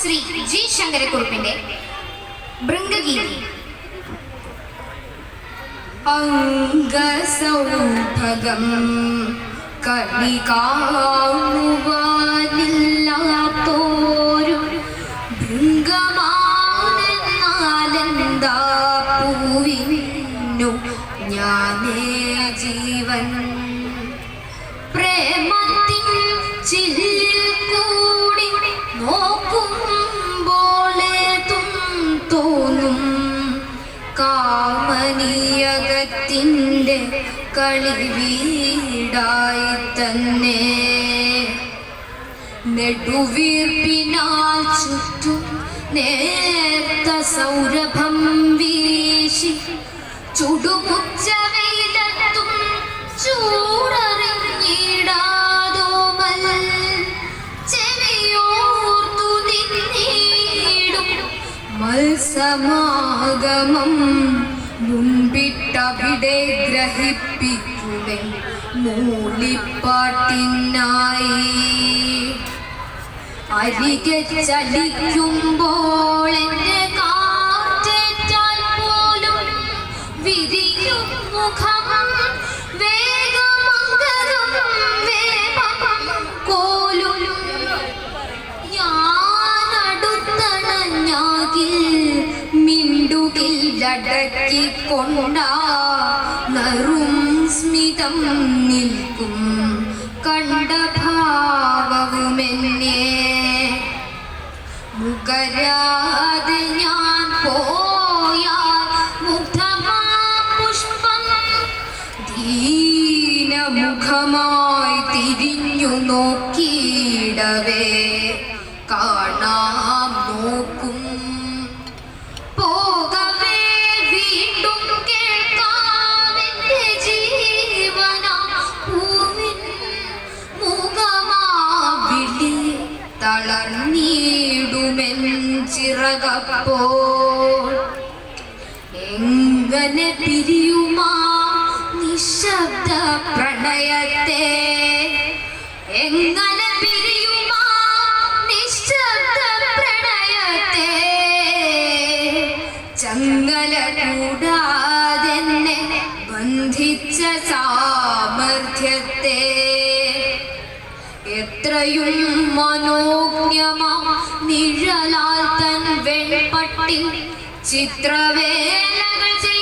Shri G ശങ്കരക്കുറുപ്പിന്റെ Bhringageethi. അംഗസൗഭഗം കണികാണുവാനില്ലാത്തോരു ഭൃംഗമാണെന്നാലെന്താ പൂവിനു ഞാനേ ജീവൻ. പ്രേമത്തിൻ ചില്ലിൽ കാമനീയകത്തിന്റെ കളി വീടായി തന്നെ. നെടുവീർപ്പിനാൽ ചുറ്റും നേർത്ത സൗരഭം വീശി ചുടുമുച്ച വെയിലത്തും ചൂടറിഞ്ഞിടാതോമൽ ചെവിയോർത്തു നിന്നീടും മത്സമാഗമം മുൻപിട്ടവിടെ ഗ്രഹിപ്പിക്കുവൻ മൂളിപ്പാട്ടിനായി അരികെ ചലിക്കുമ്പോൾ മിണ്ടുകില്ലടക്കിക്കൊണ്ട നറും സ്മിതം നിൽക്കും. കണ്ട മുഖരാതെ ഞാൻ പോയാൽ മുഗ്ധമാ പുഷ്പം. ദീനമുഖമായി തിരിഞ്ഞു നോക്കിയിടവേ കാണാം ചിറകപ്പോൾ എങ്ങനെ പിരിയുമാ നിശബ്ദ പ്രണയത്തെ? എങ്ങനെ പിരിയുമാ നിശബ്ദ പ്രണയത്തെ? ചങ്ങല കൂടാതെ ബന്ധിച്ച സാമർഥ്യത്തെ. എത്രയും മനോജ്ഞമാ നിഴലാൽ തൻ വെൺപട്ടി ചിത്രവേലകൾ